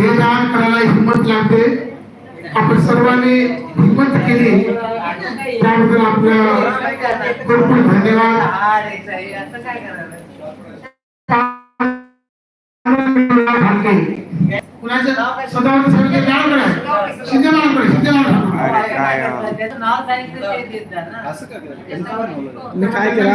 ध्येयदान करायला हिंमत लागते. आपण सर्वांनी हिंमत केली. त्याबद्दल आपलं भरपूर धन्यवाद. कुणाच्या सदावर सगळं नाव करा. शिंदे नाव करा शिंदे नाव करा. काय केला?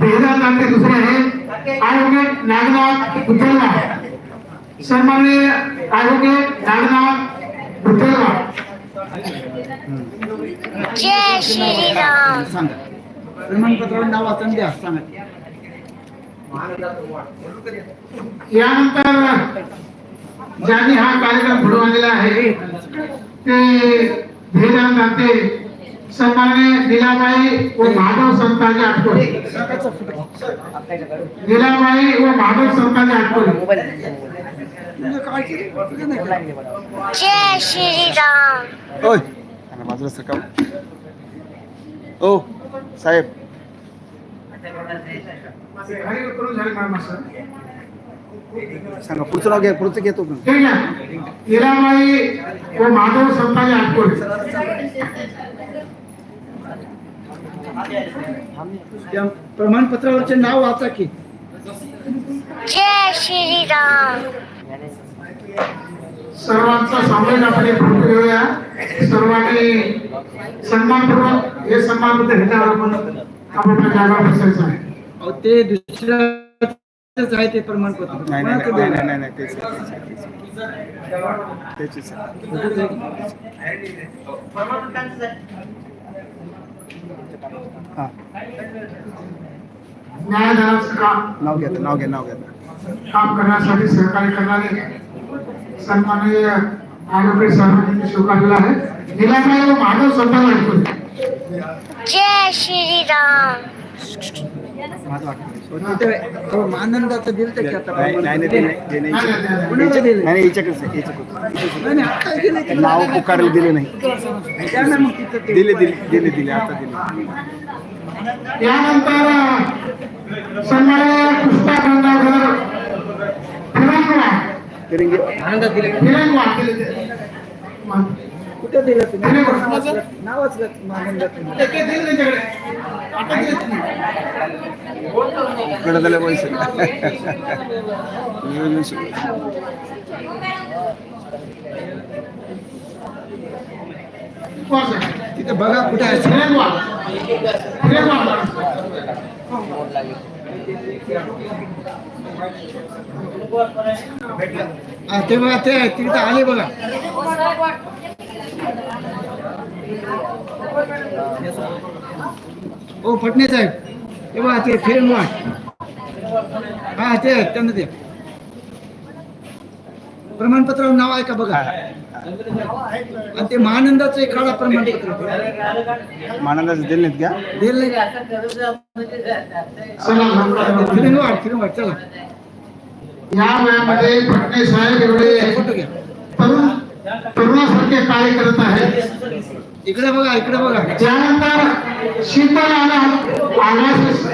बेहरा नाते दुसरे आहे आयोगे नागनाथ बुद्धलवाड सन्माननीय आयोगे नागनाथ बुद्धलवाड जय श्रीराम. सांगा प्रमाणपत्रावर नाव वाचून द्या सांगा. यानंतर ज्यांनी हा कार्यक्रम घडवून आणलेला आहे ते बेहरा नाते सन्माननीय लीलाबाई व माधव संताजी आठवडे लीलाबाई व माधव संताजी नाही केलं. जय श्रीराम. ओय. आणि बाजूला सरका ओ साहेब. करून झाले मॅम असं सांगा पुढचं नाव घ्या पुढचं घेतो लीलाबाई व माधव संताजी आठवडे त्या प्रमाणपत्रावरचे नाव वाचा की. जय श्रीराम. सर्वांचा सामायिक आपण एक फोटो घेऊया सर्वांनी सन्मानपूर्वक हे सन्मानपत्र घेण्यावर आपण जागा बसायचं आहे. अहो, ते दुसऱ्याच आहे ते प्रमाणपत्र. नाही नाही कोणाचं नाही? नाही नाही तेच तेच तेच न्यायदानाचं काम नाव घ्या नाव घ्या नाव घ्या काम करण्यासाठी सहकार्य करणारे सन्माननीय आरोग्य सहकार्याने स्वीकारलेला आहे लीलाबाई व माधव संताजी आठवडे जय श्रीराम माझं वाटतं तिथे हो, आनंदाचं दिलं ते की आता नाही नाही नाही, ते नाही ते नाही नाही, नाही, नाही. कुणाला दिलं? नाही नाही याच्याकडेच आहे, याच्याकडेच नाही, नाही, आता दिलं की नाव पुकारलं दिलं नाही. दिले दिले दिले दिले आता दिले. यानंतर सन्माननीय कुठे दिलं तुम्ही? नाही. कडे झाले पैसे. तिथं बघा कुठे आहे. ते बघा ते तिथं आले बघा. ओ फटणे साहेब. ते बघा ते फिरून वाट. हा ते त्यांना ते प्रमाणपत्रावर नाव आहे का बघा? आणि ते महानंदाचं एक काढा प्रमाणपत्र. मानंदाचं दिले का? दिलं. फिरून वाट फिरून वाट चला. या वयामध्ये फडणे साहेब एवढे तरुण तरुणासारखे कार्य करत आहेत. इकडे बघा इकडे बघा. त्यानंतर शीतल आगाश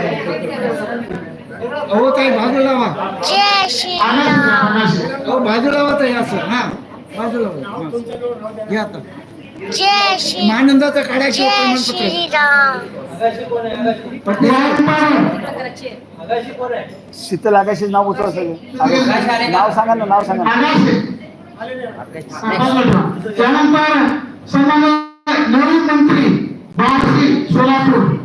अहो ताई बाजू लावा. बाजू लावा ताई असं. हा बाजू लावा. हा. घ्या आता. महानंदाचा शीतल आकाशी नाव उचला सगळं. नाव सांगा ना नाव सांगा त्यानंतर नवीन मंत्री सोलापूर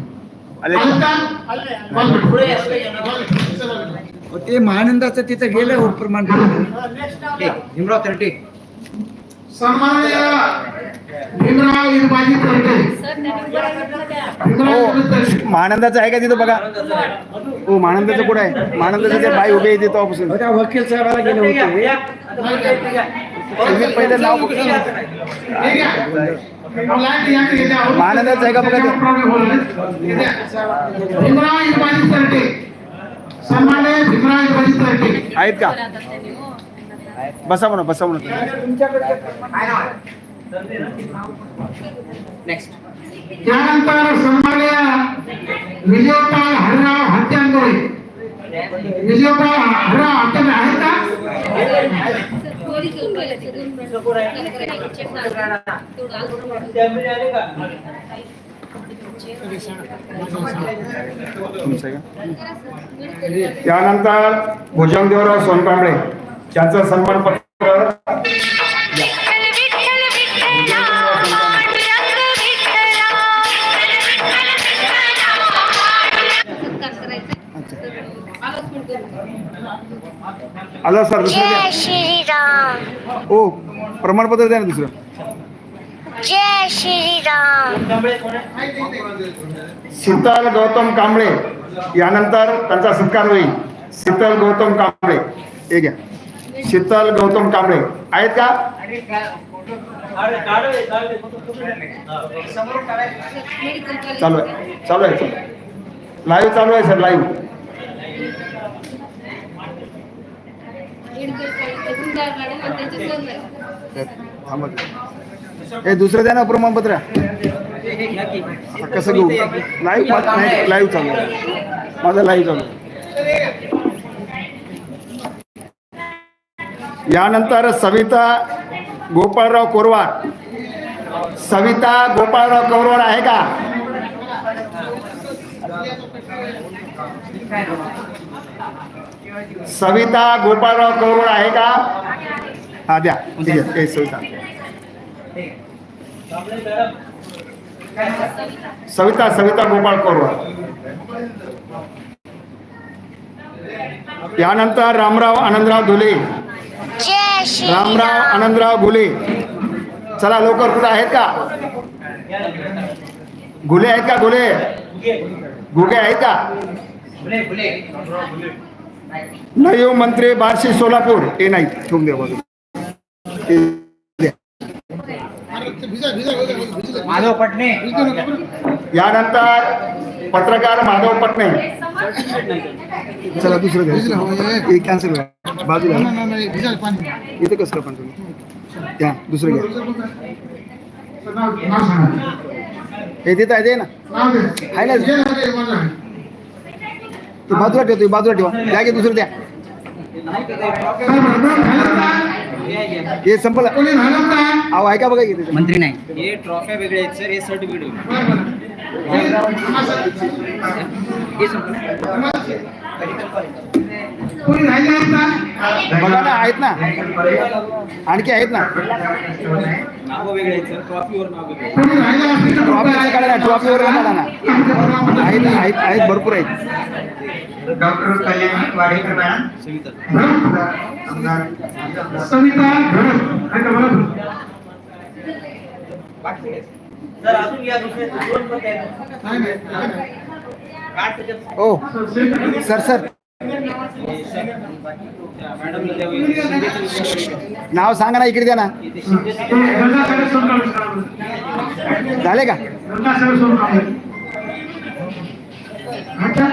ते महानंदाचं तिथं गेलं हो सन्माननीय भीमराव तरटे. भीमराव इंबाजी तरटे. हो. महानंदाचं आहे का तिथं बघा? हो महानंदाचं कुठं आहे? महानंदाचं ते बाई उभे आहे तिथं ऑफिसून त्या वकील साहेबाला गेले होते. तुम्ही पहिले नाव आहे का बघा ते? आहेत का? बसा म्हणा बसा म्हणा त्यानंतर सन्माननीय विजयपाल हरराव हत्यांगोळे विजयपाल हरराव हत्यांगोळे आहेत का? त्यानंतर भुजंगदेवराव सोनकांबळे त्यांचं सन्मान पत्र आलं सर दुसरं जय द्या. श्रीराम. हो प्रमाणपत्र द्या ना दुसरं. जय श्रीराम. शीतल गौतम कांबळे. यानंतर त्यांचा सत्कार होईल. शीतल गौतम कांबळे. हे घ्या. शीतल गौतम कांबळे. आहेत का? चालू आहे. चालू आहे लाईव्ह चालू आहे सर लाईव्ह हे दुसरं द्या ना प्रमाणपत्र. कसं घेऊ? लाईव्ह नाही लाईव्ह चालू माझा माझं लाईव्ह चालू यानंतर सविता गोपाळराव कोरवाड सविता गोपाळराव कोरवाड आहे का? सविता गोपाळराव करोड आहे का? हा द्या. ठीक आहे. सविता. सविता सविता गोपाळ करोड यानंतर रामराव आनंदराव धुले. रामराव आनंदराव घुले चला लवकर कुठे आहेत का? घुले आहेत का घुले? घुगे आहेत का? नयो मंत्री बार्शी सोलापूर. हे नाही ठेवून द्या. हे. माधव पटणे यानंतर पत्रकार माधव पटणे चला दुसरं हे कॅन्सल बाजूला. इथे कसं पण तुम्ही? द्या दुसरं घ्या. हे देत आहे ना? आहे ना? ते बाजूला ठेवतो बाजूला ठेवा द्या की दुसरं द्या? हे संपलं अहो ऐका बघा की. मंत्री नाही हे ट्रॉफ्या वेगळे आहेत सर हे सर्टिफिकेट बरं, बरं. कोणी राहिले बघा ना आहेत ना. आणखी आहेत ना. ट्रॉफीचं काढा ना ट्रॉफीवर काढा ना. आहेत ना आहेत आहेत भरपूर आहेत. Doctor Kalyan Wadekar madam. Savita. Savita ओ सर सर. नाव सांगा ना इकडे द्या ना इथे शिंदेचं ते गंगासागर सोनकाळे. झाले का गंगासागर सोनकाळे. अच्छा.